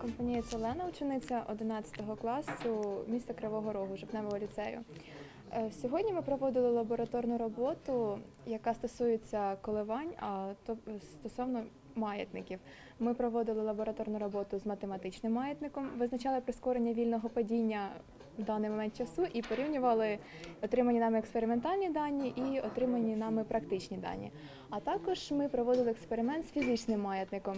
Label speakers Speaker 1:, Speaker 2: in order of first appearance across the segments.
Speaker 1: Компанієць Олена, учениця 11 класу міста Кривого Рогу, Жовтневого ліцею. Е, Сьогодні ми проводили лабораторну роботу, яка стосується коливань, а то стосовно маятників. Ми проводили лабораторну роботу з математичним маятником, визначали прискорення вільного падіння в даний момент часу і порівнювали отримані нами експериментальні дані і отримані нами практичні дані. А також ми проводили експеримент з фізичним маятником.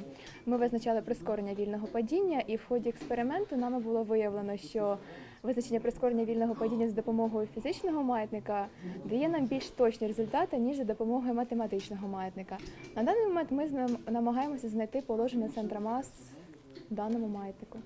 Speaker 1: Ми визначали прискорення вільного падіння, і в ході експерименту нами було виявлено, що визначення прискорення вільного падіння з допомогою фізичного маятника дає нам більш точні результати, ніж за допомогою математичного маятника. На даний момент ми намагаємося знайти положення центра мас в даному маятнику.